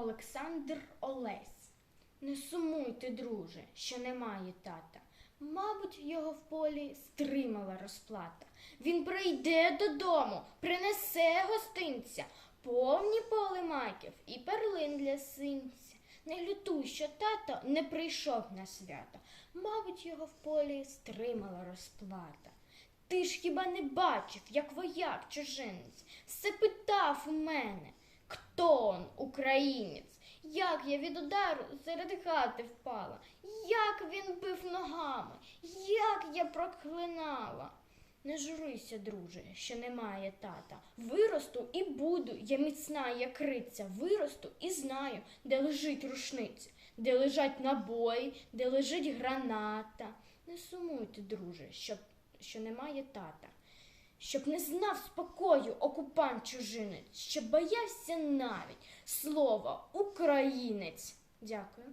Олександр Олесь. Не сумуйте, друже, що немає тата. Мабуть, його в полі стримала розплата. Він прийде додому, принесе гостинця, повні поле маків і перлин для синця. Не лютуй, що тато не прийшов на свято. Мабуть, його в полі стримала розплата. Ти ж хіба не бачив, як вояк чужинець, все питав у мене, хто он українець, як я від удару серед хати впала, як він бив ногами, як я проклинала. Не журися, друже, що немає тата. Виросту і буду, я міцна, як криця. Виросту і знаю, де лежить рушниця, де лежать набої, де лежить граната. Не сумуйте, друже, що, що немає тата. Щоб не знав спокою окупант чужинець, щоб боявся навіть слова українець. Дякую.